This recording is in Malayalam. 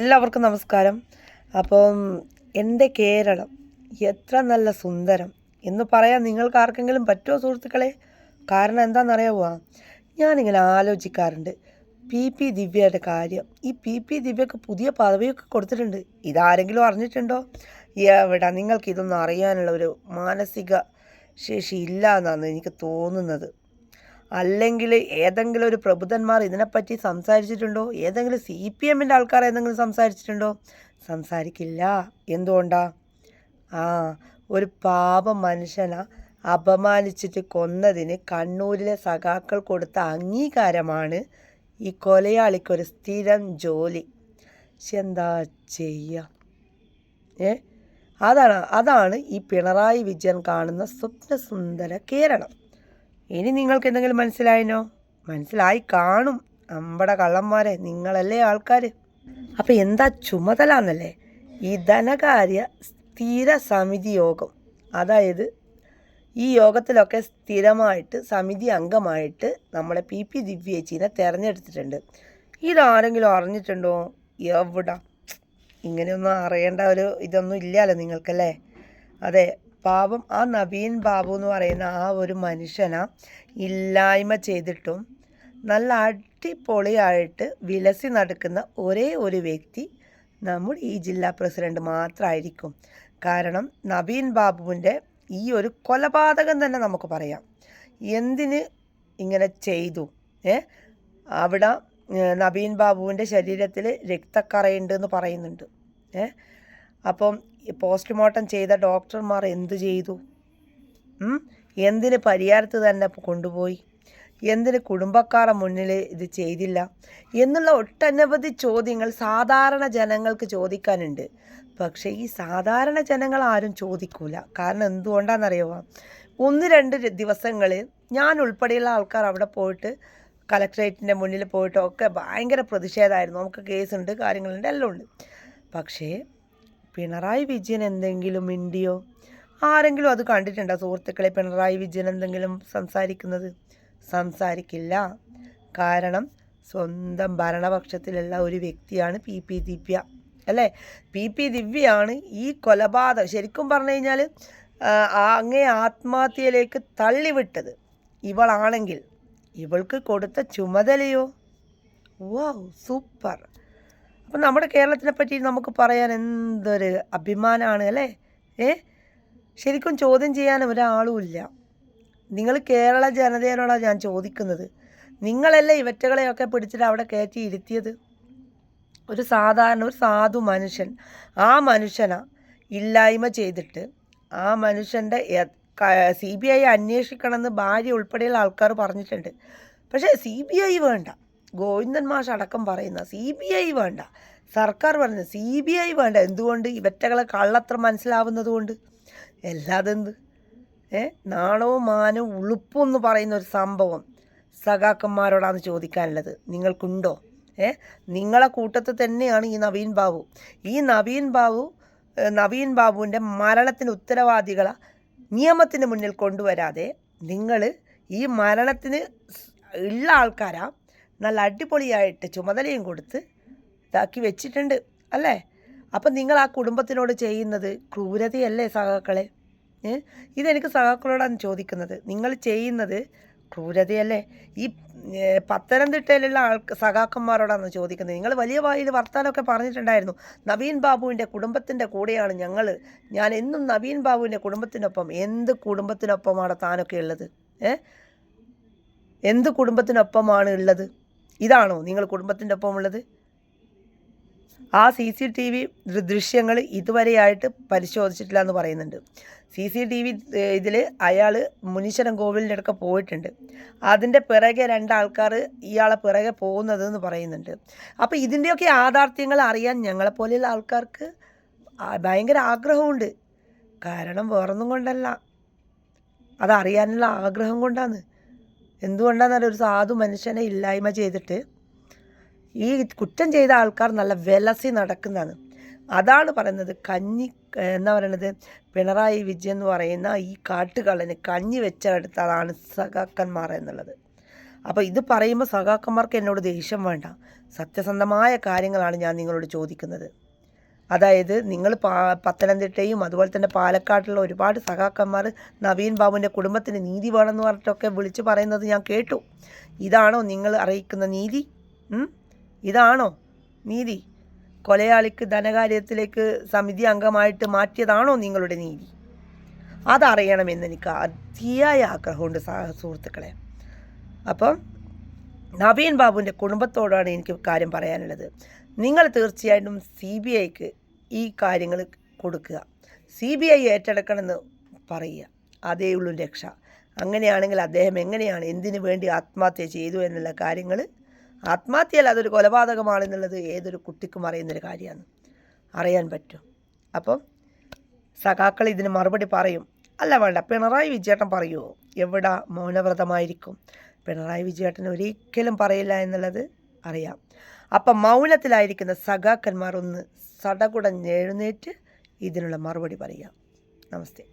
എല്ലാവർക്കും നമസ്കാരം. അപ്പം എന്റെ കേരളം എത്ര നല്ല സുന്ദരം എന്ന് പറയാൻ നിങ്ങൾക്ക് ആർക്കെങ്കിലും പറ്റുമോ സുഹൃത്തുക്കളെ? കാരണം എന്താണെന്നറിയാമോ ഞാനിങ്ങനെ ആലോചിക്കാറുണ്ട്. പി പി ദിവ്യയുടെ കാര്യം. ഈ പി പി ദിവ്യക്ക് പുതിയ പദവിയൊക്കെ കൊടുത്തിട്ടുണ്ട്. ഇതാരെങ്കിലും അറിഞ്ഞിട്ടുണ്ടോ? എവിടെ? നിങ്ങൾക്ക് ഇതൊന്നും അറിയാനുള്ള ഒരു മാനസിക ശേഷി ഇല്ല എന്നാണ് എനിക്ക് തോന്നുന്നത്. അല്ലെങ്കിൽ ഏതെങ്കിലും ഒരു പ്രബുദ്ധന്മാർ ഇതിനെപ്പറ്റി സംസാരിച്ചിട്ടുണ്ടോ? ഏതെങ്കിലും സി പി എമ്മിന്റെ ആൾക്കാർ ഏതെങ്കിലും സംസാരിച്ചിട്ടുണ്ടോ? സംസാരിക്കില്ല. എന്തുകൊണ്ടാ? ആ ഒരു പാപ മനുഷ്യനെ അപമാനിച്ചിട്ട് കൊന്നതിന് കണ്ണൂരിലെ സഖാക്കൾ കൊടുത്ത അംഗീകാരമാണ് ഈ കൊലയാളിക്കൊരു സ്ഥിരം ജോലി. പക്ഷെ എന്താ ചെയ്യുക ഏ? അതാണ് അതാണ് ഈ പിണറായി വിജയൻ കാണുന്ന സ്വപ്നസുന്ദര കേരളം. ഇനി നിങ്ങൾക്ക് എന്തെങ്കിലും മനസ്സിലായിനോ? മനസ്സിലായി കാണും. അമ്പടെ കള്ളന്മാരെ നിങ്ങളല്ലേ ആൾക്കാർ അപ്പോൾ എന്താ ചുമതല എന്നല്ലേ ഈ ധനകാര്യ സ്ഥിര സമിതി യോഗം. അതായത് ഈ യോഗത്തിലൊക്കെ സ്ഥിരമായിട്ട് സമിതി അംഗമായിട്ട് നമ്മളെ പി പി ദിവ്യേച്ചിനെ തിരഞ്ഞെടുത്തിട്ടുണ്ട്. ഇതാരെങ്കിലും അറിഞ്ഞിട്ടുണ്ടോ? എവിടാ? ഇങ്ങനെയൊന്നും അറിയേണ്ട ഒരു ഇതൊന്നും ഇല്ലല്ലോ നിങ്ങൾക്കല്ലേ? അതെ പാവം ആ നവീൻ ബാബു എന്ന് പറയുന്ന ആ ഒരു മനുഷ്യന ഇല്ലായ്മ ചെയ്തിട്ടും നല്ല അടിപൊളിയായിട്ട് വിലസി നടക്കുന്ന ഒരേ ഒരു വ്യക്തി നമ്മുടെ ഈ ജില്ലാ പ്രസിഡന്റ് മാത്രമായിരിക്കും കാരണം നവീൻ ബാബുവിന്റെ ഈ ഒരു കൊലപാതകം തന്നെ നമുക്ക് പറയാം. എന്തിന് ഇങ്ങനെ ചെയ്തു? ഏ? അവിടെ നവീൻ ബാബുവിന്റെ ശരീരത്തിൽ രക്തക്കറയുണ്ട് എന്ന് പറയുന്നുണ്ട്. ഏ? അപ്പം പോസ്റ്റ് പോസ്റ്റ്മോർട്ടം ചെയ്ത ഡോക്ടർമാർ എന്ത് ചെയ്തു? എന്തിന് പരിഹാരത്ത് തന്നെ കൊണ്ടുപോയി? എന്തിന് കുടുംബക്കാരുടെ മുന്നിൽ ഇത് ചെയ്തില്ല? എന്നുള്ള ഒട്ടനവധി ചോദ്യങ്ങൾ സാധാരണ ജനങ്ങൾക്ക് ചോദിക്കാനുണ്ട്. പക്ഷേ ഈ സാധാരണ ജനങ്ങൾ ആരും ചോദിക്കൂല. കാരണം എന്തുകൊണ്ടാണെന്നറിയുമോ ഒന്ന് രണ്ട് ദിവസങ്ങളിൽ ഞാൻ ഉൾപ്പെടെയുള്ള ആൾക്കാർ അവിടെ പോയിട്ട് കലക്ട്രേറ്റിന്റെ മുന്നിൽ പോയിട്ടൊക്കെ ഭയങ്കര പ്രതിഷേധമായിരുന്നു. നമുക്ക് കേസുണ്ട് കാര്യങ്ങളുണ്ട് എല്ലാം ഉണ്ട്. പക്ഷേ പിണറായി വിജയൻ എന്തെങ്കിലും മിണ്ടിയോ? ആരെങ്കിലും അത് കണ്ടിട്ടുണ്ടോ സുഹൃത്തുക്കളെ? പിണറായി വിജയൻ എന്തെങ്കിലും സംസാരിക്കുന്നത്? സംസാരിക്കില്ല. കാരണം സ്വന്തം ഭരണപക്ഷത്തിലുള്ള ഒരു വ്യക്തിയാണ് പി. പി. ദിവ്യ. അല്ലേ? പി. പി. ദിവ്യയാണ് ഈ കൊലപാതകം. ശരിക്കും പറഞ്ഞു കഴിഞ്ഞാൽ അങ്ങേ ആത്മഹത്യയിലേക്ക് തള്ളിവിട്ടത് ഇവളാണെങ്കിൽ. ഇവൾക്ക് കൊടുത്ത ചുമതലയോ? Wow super. അപ്പം നമ്മുടെ കേരളത്തിനെ പറ്റി നമുക്ക് പറയാൻ എന്തൊരു അഭിമാനമാണ് അല്ലേ? ഏ? ശരിക്കും ചോദ്യം ചെയ്യാൻ ഒരാളും ഇല്ല. നിങ്ങൾ കേരള ജനതയോടാണ് ഞാൻ ചോദിക്കുന്നത്. നിങ്ങളല്ലേ ഇവറ്റകളെയൊക്കെ പിടിച്ചിട്ട് അവിടെ കയറ്റി ഇരുത്തിയത്? ഒരു സാധാരണ ഒരു സാധു മനുഷ്യൻ ആ മനുഷ്യനെ ഇല്ലായ്മ ചെയ്തിട്ട് ആ മനുഷ്യന്റെ സി ബി ഐ അന്വേഷിക്കണമെന്ന് ഭാര്യ ഉൾപ്പെടെയുള്ള ആൾക്കാർ പറഞ്ഞിട്ടുണ്ട്. പക്ഷേ സി ബി ഐ വേണ്ട. ഗോവിന്ദൻ മാഷ് അടക്കം പറയുന്ന സി ബി ഐ വേണ്ട. സർക്കാർ പറയുന്നത് സി ബി ഐ വേണ്ട. എന്തുകൊണ്ട്? ഇവറ്റകളെ കള്ളത്ര മനസ്സിലാവുന്നത് കൊണ്ട്. എല്ലാതെന്ത് ഏ? നാണവും മാനവും ഉളുപ്പും എന്ന് പറയുന്ന ഒരു സംഭവം സഖാക്കന്മാരോടാണ് ചോദിക്കാനുള്ളത്. നിങ്ങൾക്കുണ്ടോ? ഏ? നിങ്ങളെ കൂട്ടത്തിൽ തന്നെയാണ് ഈ നവീൻ ബാബു. ഈ നവീൻ ബാബു നവീൻ ബാബുവിന്റെ മരണത്തിന് ഉത്തരവാദികളെ നിയമത്തിന് മുന്നിൽ കൊണ്ടുവരാതെ നിങ്ങൾ ഈ മരണത്തിന് ഉള്ള ആൾക്കാരാ നല്ല അടിപൊളിയായിട്ട് ചുമതലയും കൊടുത്ത് ഇതാക്കി വെച്ചിട്ടുണ്ട് അല്ലേ? അപ്പം നിങ്ങൾ ആ കുടുംബത്തിനോട് ചെയ്യുന്നത് ക്രൂരതയല്ലേ സഹാക്കളെ? ഇതെനിക്ക് സഹാക്കളോടാണ് ചോദിക്കുന്നത്. നിങ്ങൾ ചെയ്യുന്നത് ക്രൂരതയല്ലേ? ഈ പത്തനംതിട്ടയിലുള്ള ആൾ സഖാക്കന്മാരോടാണ് ചോദിക്കുന്നത്. നിങ്ങൾ വലിയ വായിൽ വർത്താനമൊക്കെ പറഞ്ഞിട്ടുണ്ടായിരുന്നു. നവീൻ ബാബുവിന്റെ കുടുംബത്തിന്റെ കൂടെയാണ് ഞങ്ങൾ. ഞാൻ എന്നും നവീൻ ബാബുവിന്റെ കുടുംബത്തിനൊപ്പം. എന്ത് കുടുംബത്തിനൊപ്പമാണ് താനൊക്കെ ഉള്ളത്? ഏ? എന്ത് കുടുംബത്തിനൊപ്പമാണ് ഉള്ളത്? ഇതാണോ നിങ്ങൾ കുടുംബത്തിന്റെ ഒപ്പം ഉള്ളത് ആ സി സി ടി വി ദൃശ്യങ്ങൾ ഇതുവരെയായിട്ട് പരിശോധിച്ചിട്ടില്ല എന്ന് പറയുന്നുണ്ട്. സി സി ടി വി ഇതിൽ അയാൾ മുനീശ്വരൻ കോവിലിന്റെ അടുക്ക പോയിട്ടുണ്ട്. അതിന്റെ പിറകെ രണ്ടാൾക്കാർ ഇയാളെ പിറകെ പോകുന്നത് എന്ന് പറയുന്നുണ്ട്. അപ്പോൾ ഇതിന്റെയൊക്കെ യാഥാർത്ഥ്യങ്ങൾ അറിയാൻ ഞങ്ങളെപ്പോലെയുള്ള ആൾക്കാർക്ക് ഭയങ്കര ആഗ്രഹമുണ്ട്. കാരണം വേറൊന്നും കൊണ്ടല്ല. അതറിയാനുള്ള ആഗ്രഹം കൊണ്ടാണ്. എന്തുകൊണ്ടാണെന്നറിയ? ഒരു സാധു മനുഷ്യനെ ഇല്ലായ്മ ചെയ്തിട്ട് ഈ കുറ്റം ചെയ്ത ആൾക്കാർ നല്ല വിലസി നടക്കുന്നതാണ്. അതാണ് പറയുന്നത് കഞ്ഞി എന്താ പറയണത്? പിണറായി വിജയൻ എന്ന് പറയുന്ന ഈ കാട്ടുകള്ളന് കഞ്ഞി വെച്ചെടുത്തതാണ് സഖാക്കന്മാർ എന്നുള്ളത്. അപ്പോൾ ഇത് പറയുമ്പോൾ സഖാക്കന്മാർക്ക് എന്നോട് ദേഷ്യം വേണ്ട. സത്യസന്ധമായ കാര്യങ്ങളാണ് ഞാൻ നിങ്ങളോട് ചോദിക്കുന്നത്. അതായത് നിങ്ങൾ പത്തനംതിട്ടയും അതുപോലെ തന്നെ പാലക്കാട്ടിലുള്ള ഒരുപാട് സഖാക്കന്മാർ നവീൻ ബാബുവിന്റെ കുടുംബത്തിന് നീതി വേണമെന്ന് പറഞ്ഞിട്ടൊക്കെ വിളിച്ചു പറയുന്നത് ഞാൻ കേട്ടു. ഇതാണോ നിങ്ങൾ അറിയിക്കുന്ന നീതി? ഇതാണോ നീതി? കൊലയാളിക്ക് ധനകാര്യത്തിലേക്ക് സമിതി അംഗമായിട്ട് മാറ്റിയതാണോ നിങ്ങളുടെ നീതി? അതറിയണമെന്ന് എനിക്ക് അതിയായ ആഗ്രഹമുണ്ട് സഹ സുഹൃത്തുക്കളെ. അപ്പം നവീൻ ബാബുവിന്റെ കുടുംബത്തോടാണ് എനിക്ക് കാര്യം പറയാനുള്ളത്. നിങ്ങൾ തീർച്ചയായിട്ടും സി ബി ഐക്ക് ഈ കാര്യങ്ങൾ കൊടുക്കുക. സി ബി ഐ ഏറ്റെടുക്കണമെന്ന് പറയുക. അതേ ഉള്ളൂ രക്ഷ. അങ്ങനെയാണെങ്കിൽ അദ്ദേഹം എങ്ങനെയാണ് എന്തിനു വേണ്ടി ആത്മഹത്യ ചെയ്തു എന്നുള്ള കാര്യങ്ങൾ ആത്മഹത്യയല്ല അതൊരു കൊലപാതകമാണെന്നുള്ളത് ഏതൊരു കുട്ടിക്കും അറിയുന്നൊരു കാര്യമാണ്. അറിയാൻ പറ്റും. അപ്പം സഖാക്കൾ ഇതിന് മറുപടി പറയും. അല്ല വേണ്ട പിണറായി വിജയേട്ടൻ പറയുമോ എവിടെ മൗനവ്രതമായിരിക്കും? പിണറായി വിജയേട്ടൻ ഒരിക്കലും പറയില്ല എന്നുള്ളത് അറിയാം. അപ്പം മൗനത്തിലായിരിക്കുന്ന സഖാക്കന്മാർ ഒന്ന് സടകുടഞ്ഞെഴുന്നേറ്റ് ഇതിനുള്ള മറുപടി പറയുക നമസ്തേ.